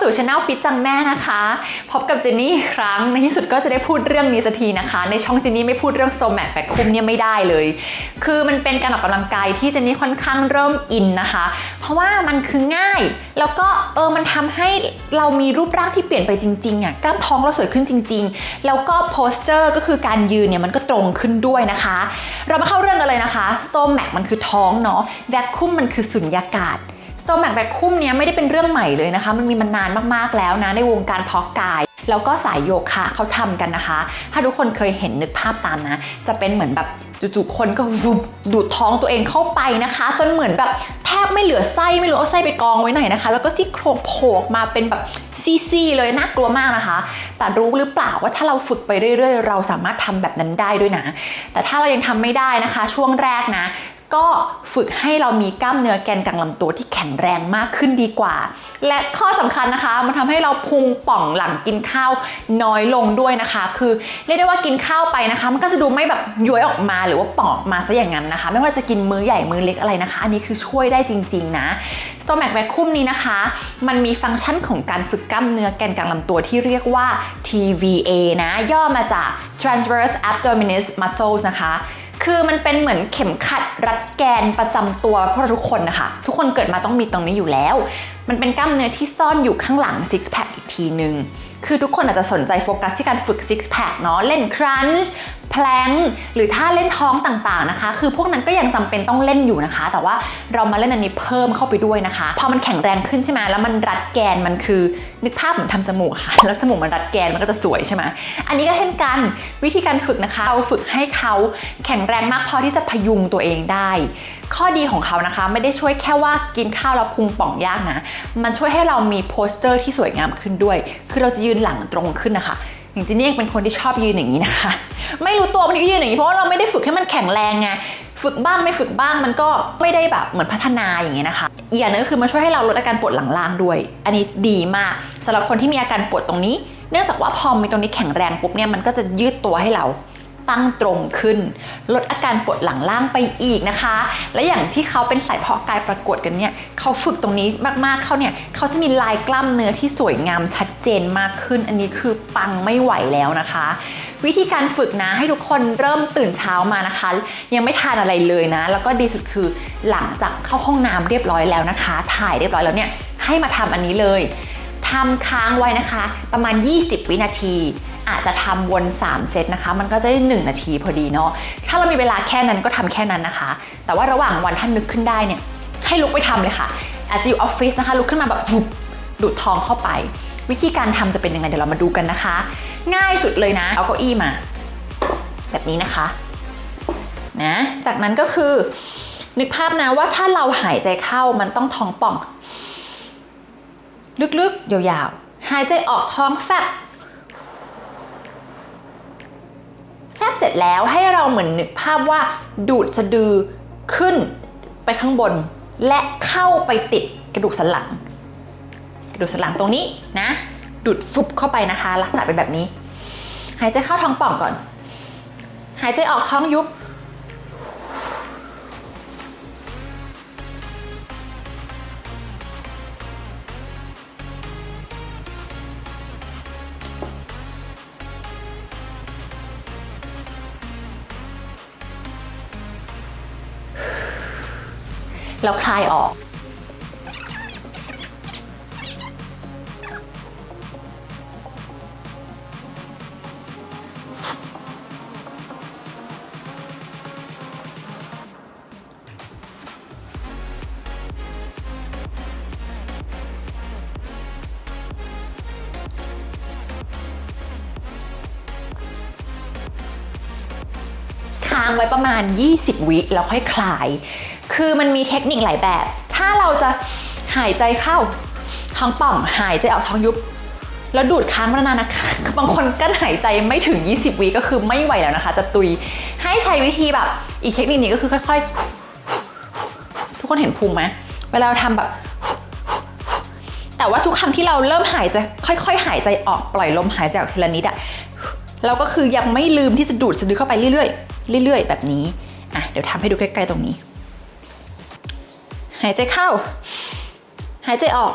สู่ช anel ฟิตจังแม่นะคะ พบกับเจนนี่อีกครั้งในที่สุดก็จะได้พูดเรื่องนี้สักทีนะคะ ในช่องเจนนี่ไม่พูดเรื่อง s t o m a c แปดคุมเนี่ยไม่ได้เลย คือมันเป็นการออกกำลังกายที่เจนนี่ค่อนข้างเริ่มอินนะคะ เพราะว่ามันคือง่าย แล้วก็เออมันทำให้เรามีรูปร่างที่เปลี่ยนไปจริงๆอะกล้ามท้องเราสวยขึ้นจริง ๆ แล้วก็โพสเจอร์ก็คือการยืนเนี่ยมันก็ตรงขึ้นด้วยนะคะ เรามาเข้าเรื่องกันเลยนะคะ s t o m a c มันคือท้องเนาะ vacuum มันคือสุญญากาศ สโตแมกแบคคุ้มเนี้ยไม่ได้เป็นเรื่องใหม่เลยนะคะ มันมีมานานมากๆแล้วนะในวงการเพาะกายแล้วก็สายโยคะเขาทำกันนะคะ ถ้าทุกคนเคยเห็นนึกภาพตามนะ จะเป็นเหมือนแบบจู่ๆคนก็รุบดูดท้องตัวเองเข้าไปนะคะ จนเหมือนแบบแทบไม่เหลือไส้ไม่รู้เอาไส้ไปกองไว้ไหนนะคะ แล้วก็ซี่โครงโผล่มาเป็นแบบซี่ๆเลยน่ากลัวมากนะคะ แต่รู้หรือเปล่าว่าถ้าเราฝึกไปเรื่อยๆ เราสามารถทำแบบนั้นได้ด้วยนะ แต่ถ้าเรายังทำไม่ได้นะคะ ช่วงแรกนะ ก็ฝึกให้เรามีกล้ามเนื้อแกนกลางลำตัวที่แข็งแรงมากขึ้นดีกว่า และข้อสำคัญนะคะ มันทำให้เราพุงป่องหลังกินข้าวน้อยลงด้วยนะคะ คือเรียกได้ว่ากินข้าวไปนะคะ มันก็จะดูไม่แบบย้วยออกมาหรือว่าป่องมาซะอย่างนั้นนะคะ ไม่ว่าจะกินมื้อใหญ่มื้อเล็กอะไรนะคะ อันนี้คือช่วยได้จริง ๆ นะ s t o m a c Vacuum นี้นะคะ มันมีฟังก์ชันของการฝึกกล้ามเนื้อแกนกลางลำตัวที่เรียกว่า TVA นะ ย่อมาจาก Transverse Abdominis Muscles นะคะ คือมันเป็นเหมือนเข็มขัดรัดแกนประจำตัวพวกเราทุกคนนะคะ ทุกคนเกิดมาต้องมีตรงนี้อยู่แล้ว มันเป็นกล้ามเนื้อที่ซ่อนอยู่ข้างหลังซิกแพคอีกทีนึง คือทุกคนอาจจะสนใจโฟกัสที่การฝึกซิกแพคเนาะเล่นครันช์ แพลงหรือท่าเล่นท้องต่างๆนะคะ คือพวกนั้นก็ยังจำเป็นต้องเล่นอยู่นะคะ แต่ว่าเรามาเล่นอันนี้เพิ่มเข้าไปด้วยนะคะ พอมันแข็งแรงขึ้นใช่ไหมแล้วมันรัดแกนมันคือนึกภาพเหมือนทำจมูกค่ะ แล้วจมูกมันรัดแกนมันก็จะสวยใช่ไหมอันนี้ก็เช่นกันวิธีการฝึกนะคะ เราฝึกให้เขาแข็งแรงมากพอที่จะพยุงตัวเองได้ ข้อดีของเขานะคะไม่ได้ช่วยแค่ว่ากินข้าวแล้วพุงป่องยากนะ มันช่วยให้เรามีโพสเจอร์ที่สวยงามขึ้นด้วย คือเราจะยืนหลังตรงขึ้นนะคะ อย่างจีนี่เองเป็นคนที่ชอบยืนอย่างนี้นะคะ ไม่รู้ตัวมันนี้ก็ยืนอย่างนี้เพราะว่าเราไม่ได้ฝึกให้มันแข็งแรงไงฝึกบ้างไม่ฝึกบ้างมันก็ไม่ได้แบบเหมือนพัฒนาอย่างเงี้ยนะคะอีกอย่างนึงก็คือมันช่วยให้เราลดอาการปวดหลังล่างด้วย อันนี้ดีมากสำหรับคนที่มีอาการปวดตรงนี้ เนื่องจากว่าพอมีตรงนี้แข็งแรงปุ๊บเนี่ยมันก็จะยืดตัวให้เรา ตั้งตรงขึ้น ลดอาการปวดหลังล่างไปอีกนะคะ และอย่างที่เขาเป็นสายเพาะกายประกวดกันเนี่ยเขาฝึกตรงนี้มากๆเขาเนี่ยเขาจะมีลายกล้ามเนื้อที่สวยงามชัดเจนมากขึ้น อันนี้คือปังไม่ไหวแล้วนะคะ วิธีการฝึกนะให้ทุกคนเริ่มตื่นเช้ามานะคะ ยังไม่ทานอะไรเลยนะ แล้วก็ดีสุดคือหลังจากเข้าห้องน้ำเรียบร้อยแล้วนะคะ ถ่ายเรียบร้อยแล้วเนี่ยให้มาทำอันนี้เลยทำค้างไว้นะคะ ประมาณ 20 วินาที อาจจะทำวน 3 เซตนะคะ มันก็จะได้ 1 นาทีพอดีเนาะถ้าเรามีเวลาแค่นั้นก็ทำแค่นั้นนะคะ แต่ว่าระหว่างวันท่านนึกขึ้นได้เนี่ยให้ลุกไปทำเลยค่ะ อาจจะอยู่ออฟฟิศนะคะลุกขึ้นมาแบบวุบดูดทองเข้าไป วิธีการทำจะเป็นยังไงเดี๋ยวเรามาดูกันนะคะ ง่ายสุดเลยนะ เอาเก้าอี้มา แบบนี้นะคะนะจากนั้นก็คือ นึกภาพนะว่าถ้าเราหายใจเข้ามันต้องท้องป่อง ลึกๆยาวๆหายใจออกท้องแฟบ แฟบเส ร็จแล้วให้เราเหมือนนึกภาพว่าดูดสะดือขึ้นไปข้างบน และเข้าไปติดกระดูกสันหลัง กระดูกสันหลังตรงนี้นะ ดูดฟุบเข้าไปนะคะ ลักษณะเป็นแบบนี้ หายใจเข้าท้องป่องก่อน หายใจออกท้องยุบ แล้วคลายออก ค้างไว้ประมาณ 20 วิแล้วค่อยคลาย คือมันมีเทคนิคหลายแบบ ถ้าเราจะหายใจเข้าท้องป่องหายใจออกท้องยุบ แล้วดูดค้างมานานนะคะ บางคนกั้นหายใจไม่ถึง 20วิก็คือไม่ไหวแล้วนะคะ จะตุยให้ใช้วิธีแบบ อีกเทคนิคนี้ก็คือค่อยๆ ทุกคนเห็นพุงไหมเวลาเราทำแบบแต่ว่าทุกครั้งที่เราเริ่มหายใจค่อย ๆ หายใจออกปล่อยลมหายใจออกทีละนิดอะเราก็คือยังไม่ลืมที่จะดูดสะดือเข้าไปเรื่อยๆเรื่อยๆ แบบนี้อะเดี๋ยวทำให้ดูใกล้ๆตรงนี้ หายใจเข้า หายใจออก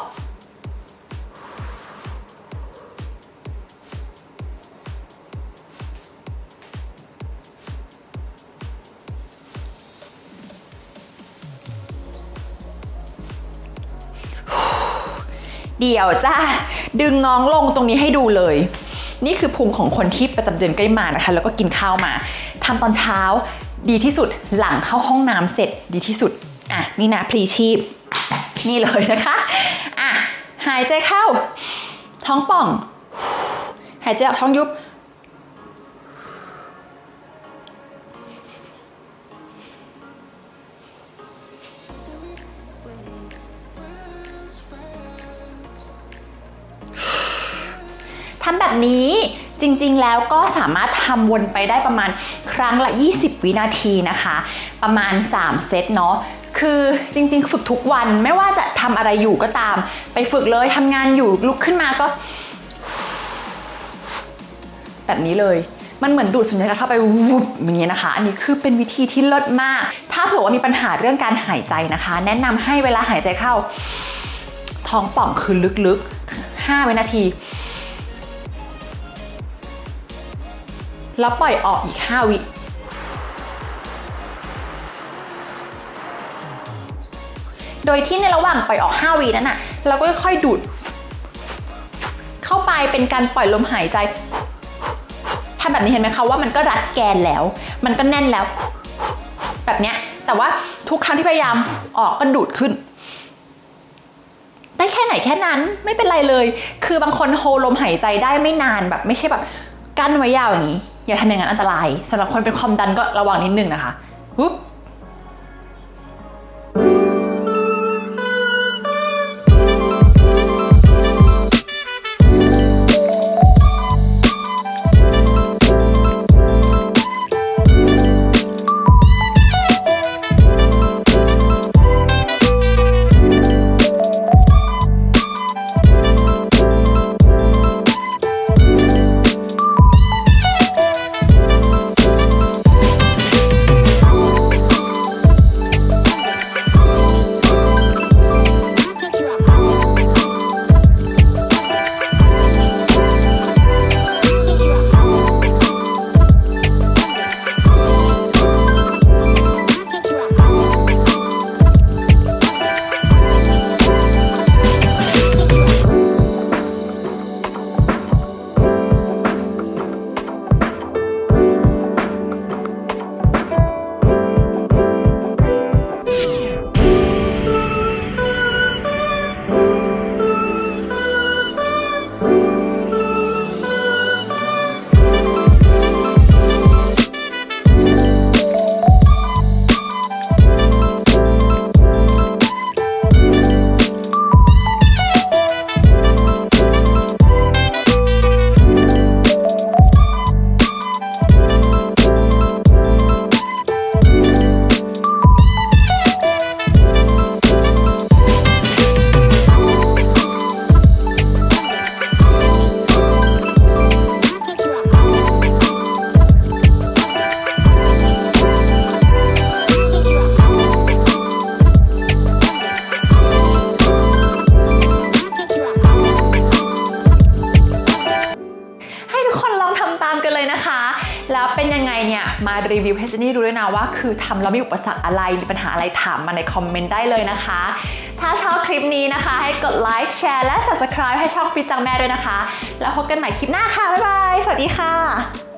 เดี๋ยวจ้าดึงน้องลงตรงนี้ให้ดูเลย นี่คือพุงของคนที่ประจำเดือนใกล้มานะคะ แล้วก็กินข้าวมาทำตอนเช้าดีที่สุดหลังเข้าห้องน้ำเสร็จดีที่สุด อะนี่นะพลีชีพ นี่เลยนะคะอะหายใจเข้า ท้องป่อง หายใจออกท้องยุบทำแบบนี้จริงๆ แล้วก็สามารถทำวนไปได้ประมาณครั้งละ 20 วินาทีนะคะ ประมาณ 3 เซตเนาะ คือจริงๆ ฝึกทุกวันไม่ว่าจะทำอะไรอยู่ก็ตาม ไปฝึกเลยทำงานอยู่ลุกขึ้นมาก็ แบบนี้เลยมันเหมือนดูดสุญญากาศเข้าไปวุบอย่างเงี้ยนะคะ อันนี้คือเป็นวิธีที่เลิศมาก ถ้าเผื่อว่ามีปัญหาเรื่องการหายใจนะคะ แนะนำให้เวลาหายใจเข้า ท้องป่องคือลึกๆ5วินาที แล้วปล่อยออกอีก 5 วิ โดยที่ในระหว่างปล่อยออก 5วินั้นน่ะ เราก็ค่อยๆดูด เข้าไปเป็นการปล่อยลมหายใจทำแบบนี้เห็นไหมคะว่ามันก็รัดแกนแล้ว มันก็แน่นแล้ว แบบเนี้ย แต่ว่าทุกครั้งที่พยายามออกก็ดูดขึ้นได้แค่ไหนแค่นั้นไม่เป็นไรเลย คือบางคนโฮลมหายใจได้ไม่นานแบบไม่ใช่แบบกั้นไว้ยาวอย่างนี้ อย่าทำอย่างนั้นอันตรายสำหรับคนเป็นความดันก็ระวังนิดนึงนะคะปุ๊บ รีวิวให้เจนนี่รู้ด้วยนะว่า คือทำแล้วมีอุปสรรคอะไรมีปัญหาอะไรถามมาในคอมเมนต์ได้เลยนะคะ ถ้าชอบคลิปนี้นะคะ ให้กดไลค์แชร์และ subscribe ให้ช่องฟิตจังแม่ด้วยนะคะ แล้วพบกันใหม่คลิปหน้าค่ะ บ๊ายบาย สวัสดีค่ะ